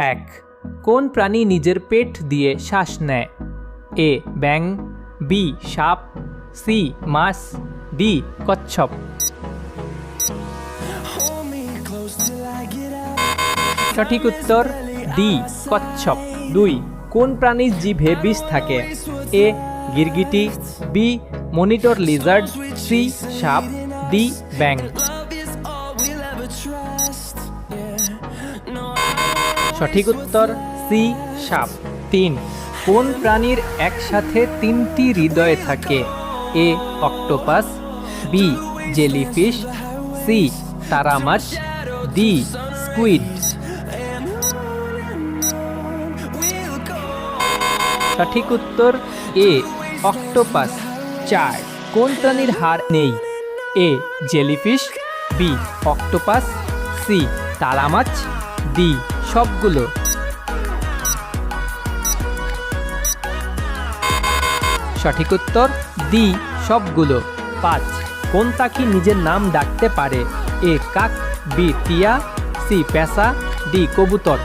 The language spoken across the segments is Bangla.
এক। কোন প্রাণী নিজের পেট দিয়ে শ্বাস নেয়? এ ব্যাং বি, সাপ, সি, মাছ, ডি, কচ্ছপ। সঠিক উত্তর, ডি, কচ্ছপ। দুই, কোন প্রাণীর জিভে বিষ থাকে? এ, গিরগিটি, বি, মনিটর লিজার্ড, সি, সাপ, ডি ব্যাং সঠিক উত্তর সি, সাপ। তিন, কোন প্রাণীর একসাথে তিনটি হৃদয় থাকে? A, octopus, B, jellyfish, C তারা মাছ ডি, স্কুইড। সঠিক উত্তর এ, অক্টোপাস। চার, কোন প্রাণীর হাড় নেই? A, jellyfish, B, octopus, C তালামাছ D সবগুলো। সঠিক উত্তর ডি সবগুলো। পাঁচ, কোন পাখি নিজের নাম ডাকতে পারে? এ, কাক, বি, টিয়া, সি, পেঁচা, ডি, কবুতর।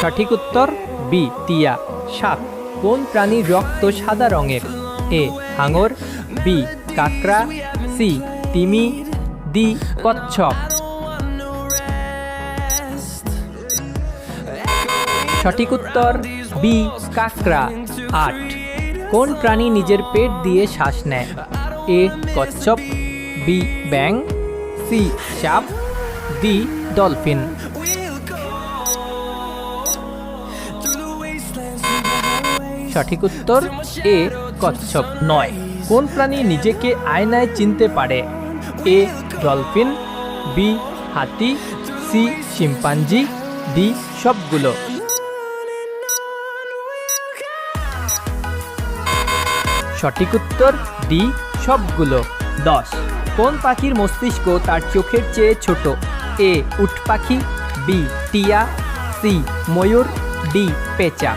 সঠিক উত্তর, বি, টিয়া। সাত, কোন প্রাণীর রক্ত সাদা রঙের? এ, হাঙর, বি, কাকড়া, সি, তিমি ডি কচ্ছপ। সঠিক উত্তর, বি, কাকড়া। আট। কোন প্রাণী নিজের পেট দিয়ে শ্বাস নেয়? এ, কচ্ছপ, বি ব্যাং সি, সাপ দি ডলফিন। সঠিক উত্তর, এ, কচ্ছপ। নয়। কোন প্রাণী নিজেকে আয়নায় চিনতে পারে? এ ডলফিন, বি, হাতি, সি, শিম্পাঞ্জি, ডি, সবগুলো। সঠিক উত্তর, ডি, সবগুলো। দশ, কোন পাখির মস্তিষ্ক তার চোখের চেয়ে ছোট? এ, উট পাখি, বি, টিয়া, সি, ময়ূর, ডি, পেঁচা।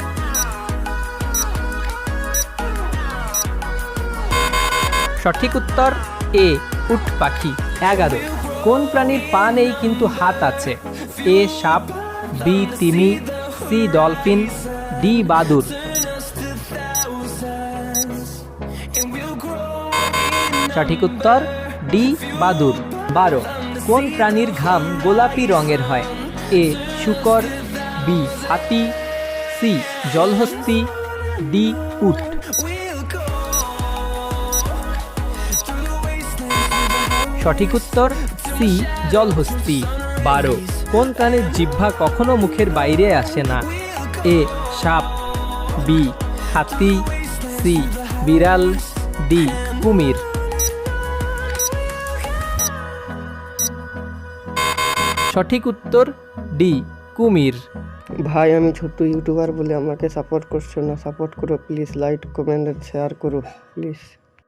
সঠিক উত্তর, এ, উট পাখি। এগারো। কোন প্রাণীর পা নেই কিন্তু হাত আছে? এ সাপ, বি তিমি, সি ডলফিন, ডি বাদুর। সঠিক উত্তর, ডি বাদুর। বারো। কোন প্রাণীর ঘাম গোলাপি রঙের হয়? এ শুকর, বি হাতি, সি জলহস্তি, ডি উট। সঠিক উত্তর সি, জলহস্তি। বারো, কোন প্রাণীর জিহ্বা কখনো মুখের বাইরে আসে না? এ, সাপ, বি, হাতি, সি, বিড়াল, ডি, কুমির। সঠিক উত্তর ডি, কুমির। ভাই, আমি ছোট্ট ইউটিউবার বলে আমাকে সাপোর্ট করছ না। সাপোর্ট করো প্লিজ লাইক কমেন্ট শেয়ার করো প্লিজ